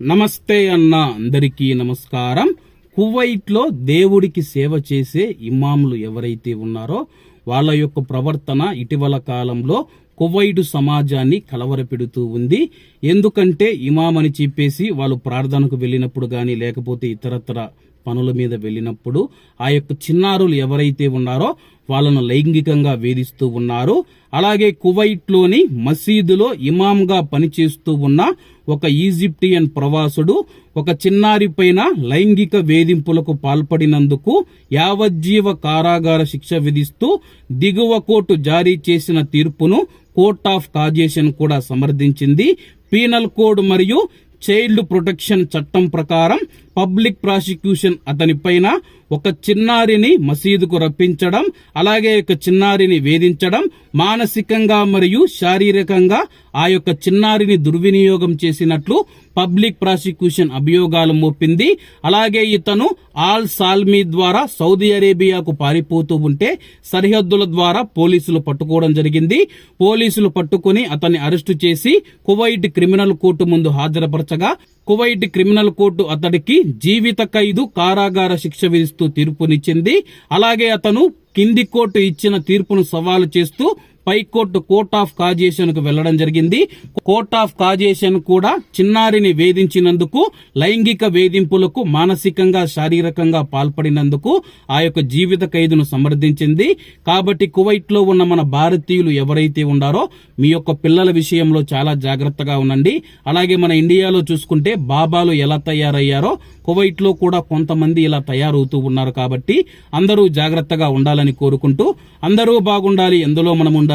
నమస్తే అన్న అందరికీ నమస్కారం. కువైట్లో దేవుడికి సేవ చేసే ఇమాములు ఎవరైతే ఉన్నారో వాళ్ళ యొక్క ప్రవర్తన ఇటీవల కాలంలో కువైటు సమాజాన్ని కలవరపెడుతూ ఉంది. ఎందుకంటే ఇమాం అని చెప్పేసి వాళ్ళు ప్రార్థనకు వెళ్ళినప్పుడు కానీ లేకపోతే ఇతరత్ర పనుల మీద వెళ్ళినప్పుడు ఆ యొక్క చిన్నారులు ఎవరైతే ఉన్నారో వాళ్ళను లైంగికంగా వేధిస్తూ ఉన్నారు. అలాగే కువైట్లోని మసీదులో ఇమామ్గా పనిచేస్తూ ఉన్న ఒక ఈజిప్టియన్ ప్రవాసుడు ఒక చిన్నారి పైన లైంగిక వేధింపులకు పాల్పడినందుకు యావజ్జీవ కారాగార శిక్ష విధిస్తూ దిగువ కోర్టు జారీ చేసిన తీర్పును కోర్ట్ ఆఫ్ కాజేషన్ కూడా సమర్థించింది. పీనల్ కోడ్ మరియు చైల్డ్ ప్రొటెక్షన్ చట్టం ప్రకారం పబ్లిక్ ప్రాసిక్యూషన్ అతనిపైన ఒక చిన్నారిని మసీదుకు రప్పించడం అలాగే ఒక చిన్నారిని వేధించడం మానసికంగా మరియు శారీరకంగా ఆ యొక్క చిన్నారిని దుర్వినియోగం చేసినట్లు పబ్లిక్ ప్రాసిక్యూషన్ అభియోగాలు మోపింది. అలాగే ఇతను ఆల్ సాల్మీ ద్వారా సౌదీ అరేబియాకు పారిపోతూ ఉంటే సరిహద్దుల ద్వారా పోలీసులు పట్టుకోవడం జరిగింది. పోలీసులు పట్టుకుని అతన్ని అరెస్టు చేసి కువైట్ క్రిమినల్ కోర్టు ముందు హాజరుపరచగా కువైట్ క్రిమినల్ కోర్టు అతడికి జీవిత ఖైదు కారాగార శిక్ష విధిస్తూ తీర్పునిచ్చింది. అలాగే అతను కింది కోర్టు ఇచ్చిన తీర్పును సవాలు చేస్తూ పైకోర్టు కోర్ట్ ఆఫ్ కాజేషన్కు వెళ్ళడం జరిగింది. కోర్ట్ ఆఫ్ కాజేషన్ కూడా చిన్నారిని వేధించినందుకు లైంగిక వేధింపులకు మానసికంగా శారీరకంగా పాల్పడినందుకు ఆ యొక్క జీవిత ఖైదును సమర్థించింది. కాబట్టి కువైట్లో ఉన్న మన భారతీయులు ఎవరైతే ఉన్నారో మీ యొక్క పిల్లల విషయంలో చాలా జాగ్రత్తగా ఉండండి. అలాగే మన ఇండియాలో చూసుకుంటే బాబాలు ఎలా తయారయ్యారో కువైట్లో కూడా కొంతమంది ఇలా తయారవుతూ ఉన్నారు కాబట్టి అందరూ జాగ్రత్తగా ఉండాలని కోరుకుంటూ అందరూ బాగుండాలి ఎందులో మనం ఉండాలి